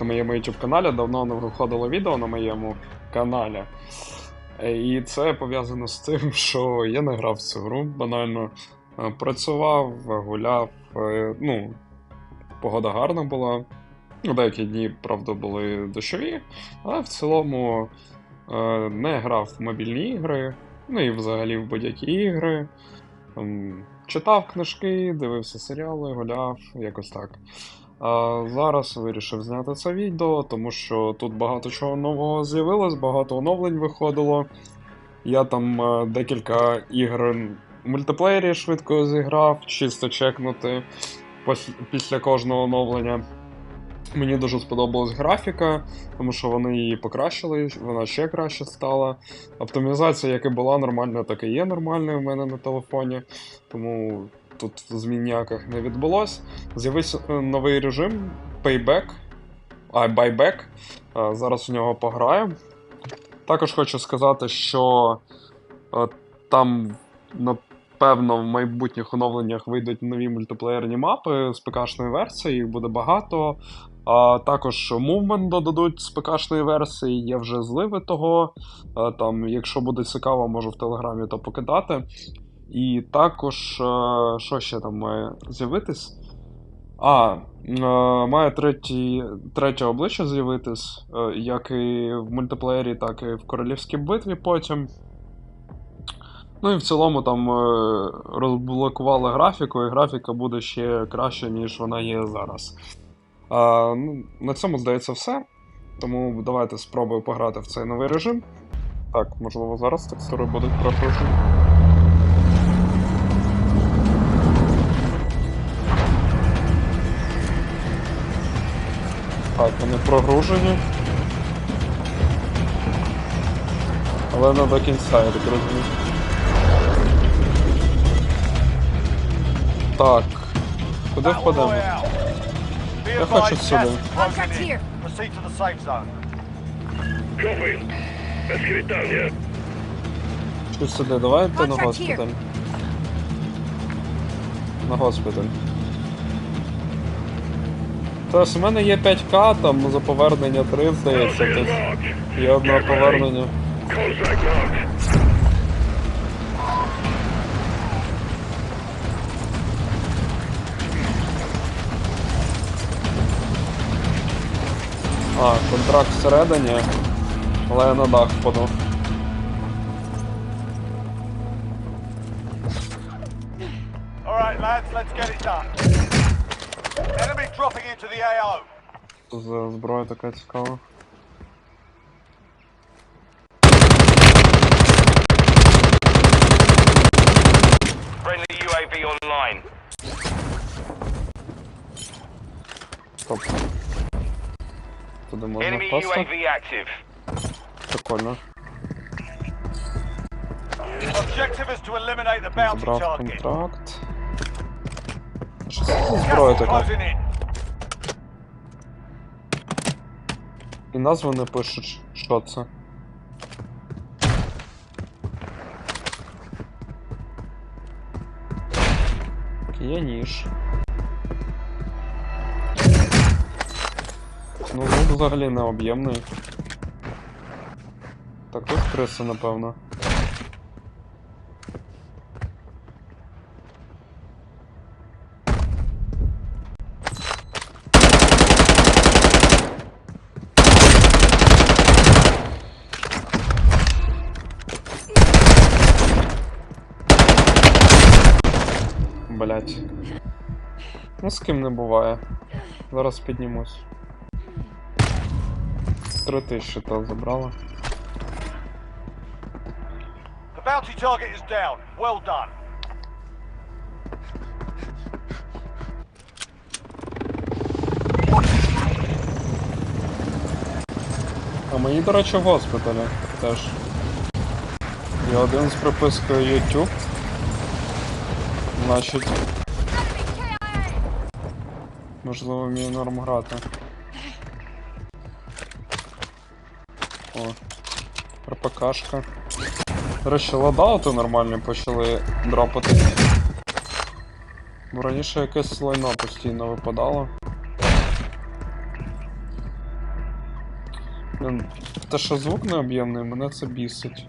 на моєму YouTube каналі, давно не виходило відео на моєму каналі. Е, І це пов'язано з тим, що я не грав в цю гру, банально Е, працював, гуляв. е, Ну, погода гарна була. Деякі дні, правда, були дощові, але в цілому не грав в мобільні ігри, ну і взагалі в будь-які ігри. Читав книжки, дивився серіали, гуляв, якось так. А зараз вирішив зняти це відео, тому що тут багато чого нового з'явилось, багато оновлень виходило. Я там е, декілька ігр в мультиплеєрі швидко зіграв, чисто чекнути після кожного оновлення. Мені дуже сподобалась графіка, тому що вони її покращили, вона ще краще стала. Оптимізація, як і була нормальна, так і є нормальною в мене на телефоні. Тому тут змін ніяких не відбулось. З'явився е, новий режим Payback, а Buyback. Е, Зараз у нього пограю. Також хочу сказати, що е, там, напевно, в майбутніх оновленнях вийдуть нові мультиплеєрні мапи з ПК-шної версії, їх буде багато. А також Movement додадуть з ПК-шної версії, є вже зливи того. Там, якщо буде цікаво, можу в Телеграмі то покидати. І також, е, що ще там має з'явитись? А, е, має третій, третє обличчя з'явитись, е, як і в мультиплеєрі, так і в королівській битві потім. Ну і в цілому там розблокували графіку, і графіка буде ще краще, ніж вона є зараз. А, ну, на цьому здається все. Тому давайте спробую пограти в цей новий режим. Так, можливо, зараз текстури будуть прогружені. Так, вони прогружені. Але не до кінця, я так розумію. Так. Куди впадемо? Я хочу сюди. Чи сюди? Давайте на госпіталь. На госпіталь. Тож, у мене є 5к, там за повернення 3, здається. Тобто є одне повернення. А, контракт всередині, але я на дах впаду. dropping into the AO. За зброя така цікава. Friendly UAV online. Стоп. Туди можна Enemy впасти. UAV active. Прикольно. Objective is to eliminate the bounty Забрав target. контракт. Що це за зброя Gas is така? closing in. І назву не пишуть, що це. Є ніж. Ну, звук взагалі не об'ємний. Так, тут криси, напевно. Блять. Ну з ким не буває. Зараз піднімусь. Три тисячі та забрала. The bounty target is down. Well done. А мені, до речі, в госпіталі теж. Є один з припискою YouTube. Значить, можливо, вмію норм грати. О, РПКшка. До речі, ладаути нормально почали дропати. Бо раніше якесь лайно постійно випадало. Блін, Те, що звук необ'ємний, мене це бісить.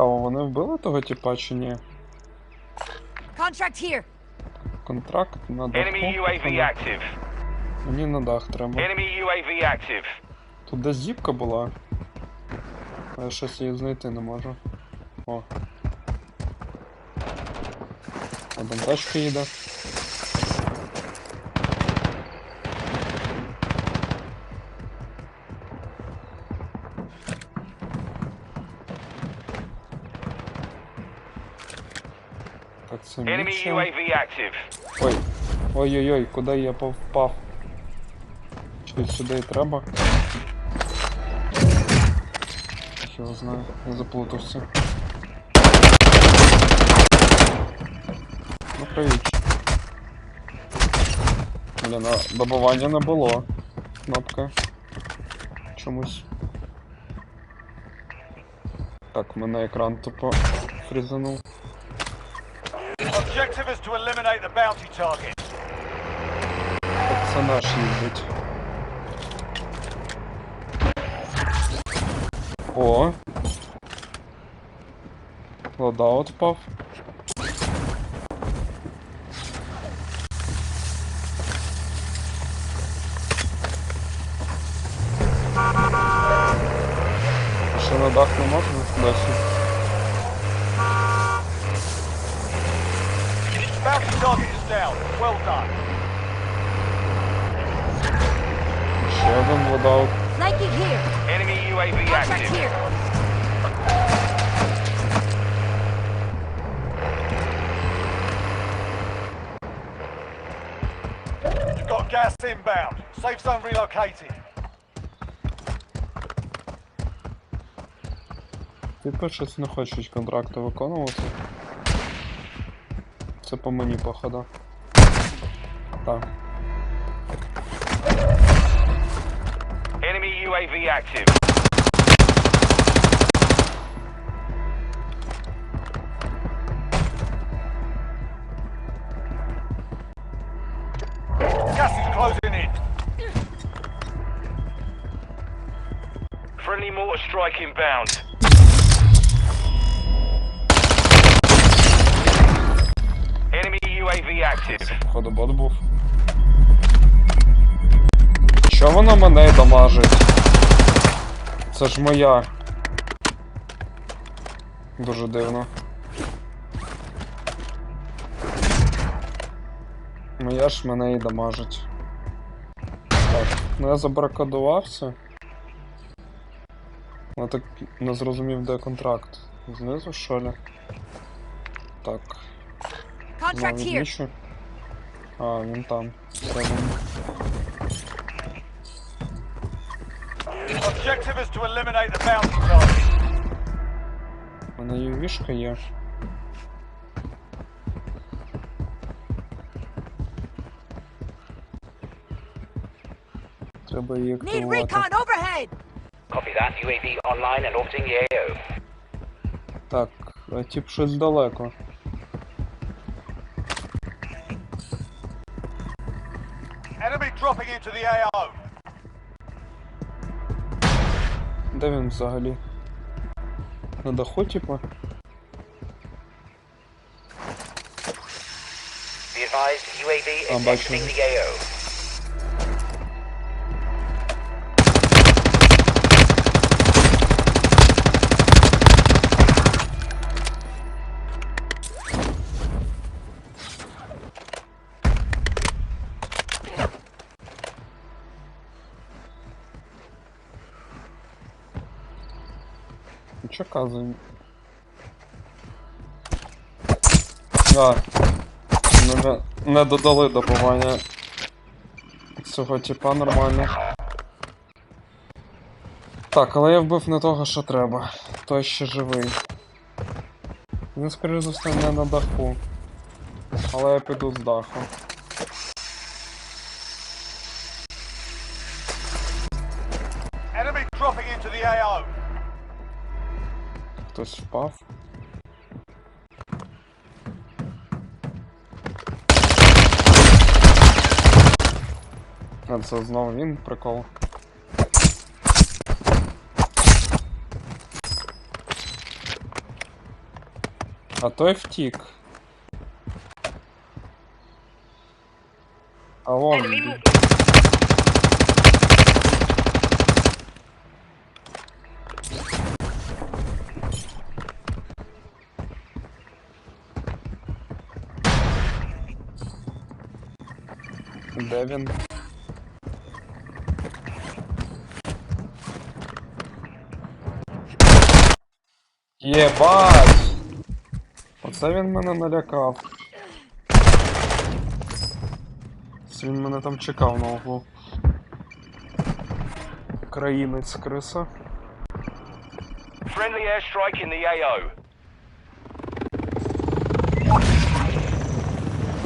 Цікаво, вони вбили того типа чи ні? Contract here. Контракт на даху. Enemy UAV active. Мені на дах треба. Enemy UAV active. Тут десь зіпка була. А я щось її знайти не можу. О. А там тачка їде. Enemy UAV active. Ой. Ой-ой-ой, куди я повпав? Щось сюди треба. Його знаю, я заплутався. Ну привіт. Блін, а добування не було. Кнопка. Чомусь. Так, мене екран тупо фрізанув. Objective is to eliminate the bounty target. Так це наш їздить. О. Лодаут впав. Ще на дах не можна? Досі. Bounty target is down. Well done. Ще один лодаут. Flanking here. Enemy UAV Contract active. here. You've got gas inbound. Safe zone relocated. Типи щось не хочуть контракти виконувати. Це по мені, походу. Так. Enemy UAV active. Gas is closing in. Friendly mortar strike inbound. UAV active. Походу бот був. Що вона мене дамажить? Це ж моя. Дуже дивно. Моя ж мене і дамажить. Так, ну я забаракадувався. Я так не зрозумів, де контракт. Знизу, що ли? Так. Contract Знову here. відмічу. А, він там. Всередині. Objective is to eliminate the bounty target. У мене є вішка є. Треба її Need активувати. recon overhead. Copy that. UAV online and orbiting the AO. Так, а тип щось далеко. Де він взагалі? На даху, типа? Be advised, казуємо? А, не, не додали добування цього типа нормально. Так, але я вбив не того, що треба. Той ще живий. Він, скоріше за все, не на даху. Але я піду з даху. хтось впав. А це знову він прикол. А той втік. А вон. Де він? Єбать! Оце він мене налякав. Це Він мене там чекав на углу. Країнець криса. Friendly airstrike in the AO.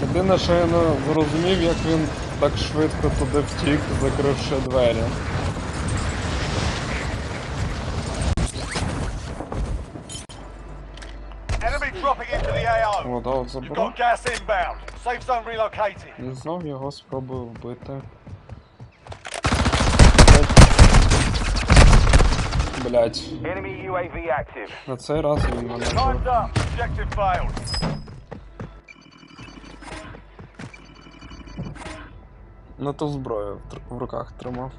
Єдине, що я не зрозумів, як він так швидко туди втік, закривши двері. Вода забрав. І знов його спробую вбити. Блять, на цей раз він мене Не ту зброю в, руках тримав.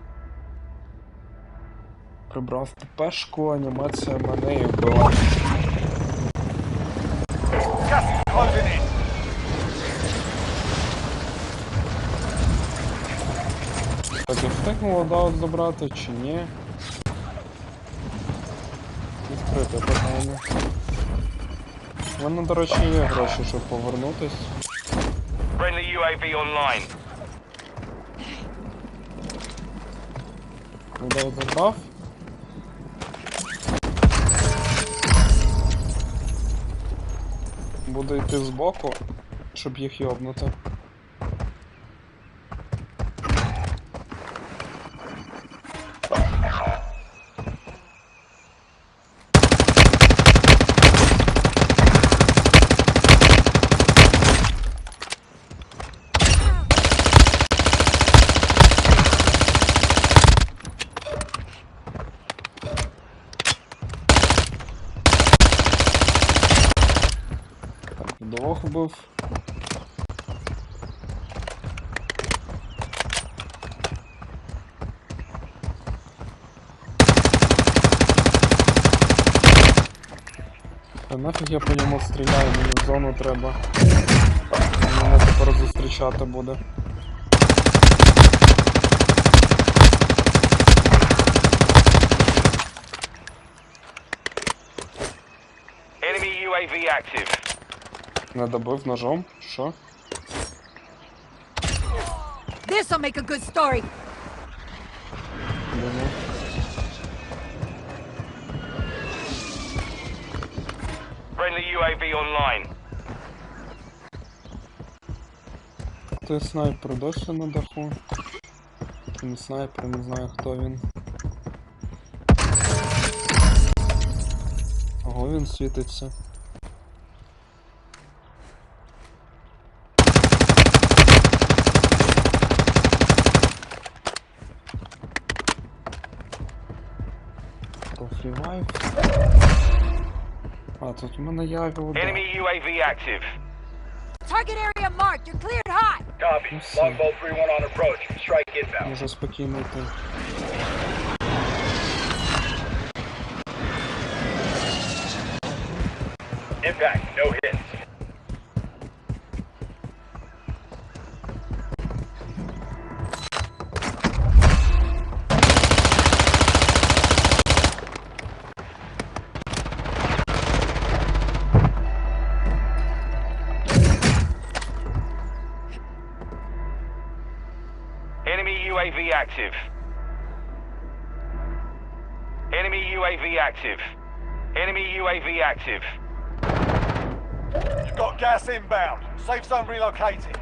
Прибрав ППшку, анімація мене і вбила. Так я встиг лодаут забрати чи ні? Відкрите питання. У мене, до речі, є гроші, щоб повернутись. Friendly UAV online. Лодаут забрав. Буду йти збоку, щоб їх йобнути. Так, двох. Та нафіг я по ньому стріляю, мені в зону треба. Мене тепер зустрічати буде. Active. Не добив ножом? Що? This'll make a good story. Friendly UAV online. Той снайпер досі на даху. Він снайпер, не знаю хто він. Ого, він світиться. То фрівайв. А, тут у мене яві удар. Enemy UAV active. Target area marked. You're cleared hot. Copy. Let's see. Longbow 3-1 on approach. Strike inbound. Можу спокійно йти. Impact. No hits. UAV active. Enemy UAV active. Enemy UAV active. You've got gas inbound. Safe zone relocated.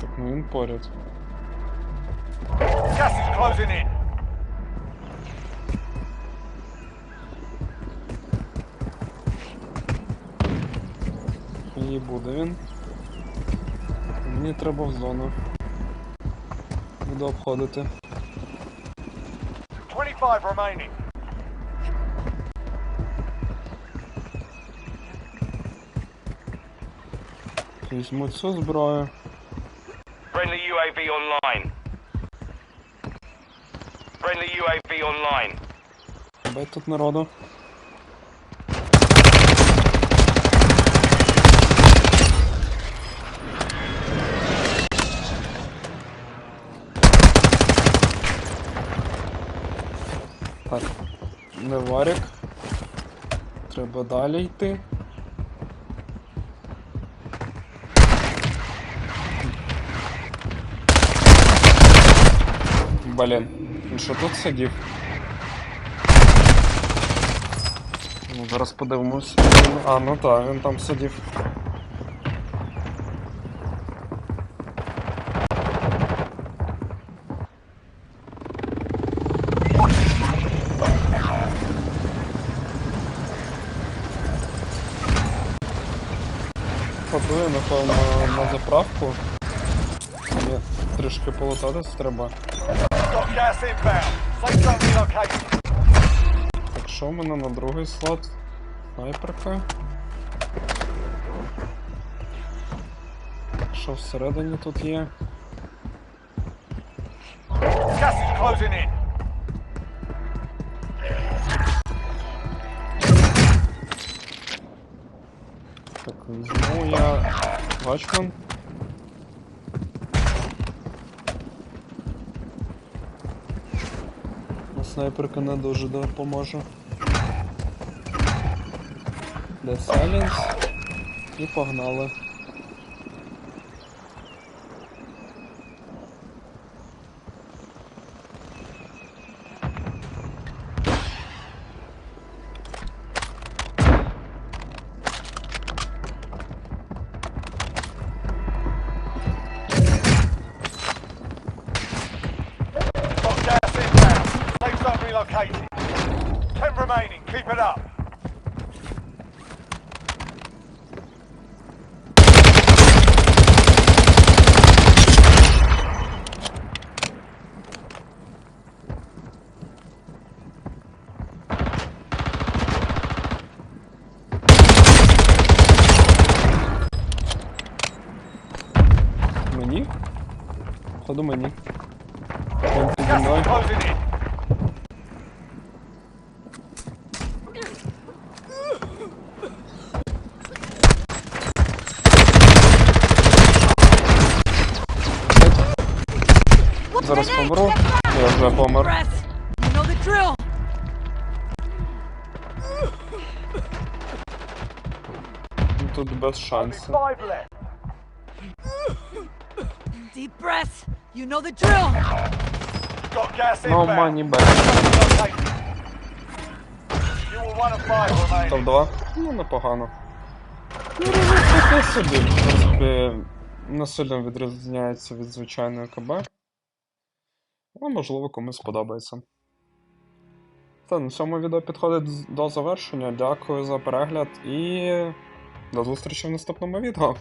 Так, ну він поряд. Gas is closing in. І буде він. Мені треба в зону. Буду обходити. 25 remaining. Візьму цю зброю. Friendly UAV online. Friendly UAV online. Бай тут народу. Так, не варік. Треба далі йти. Блін, він що тут сидів? Ну, зараз подивимось. А, ну так, він там сидів. Подую, напевно, на заправку. Мені трішки полутатись треба. Так що в мене на другий слот? Снайперка. Що всередині тут є? Так, візьму я А Снайперка не дуже допоможе. Де Сайленс. І погнали. Ходу мені. Він піді мною. Зараз помру. Я вже помер. Ну, Тут без шансів. Deep breaths. You know the drill. Got gas No inbound. money back. You were one of five remaining. Топ-2? Ну, непогано. Ну, такий собі. В принципі, не сильно відрізняється від звичайної КБ. Але можливо комусь сподобається. Та, на цьому відео підходить до завершення. Дякую за перегляд і до зустрічі в наступному відео.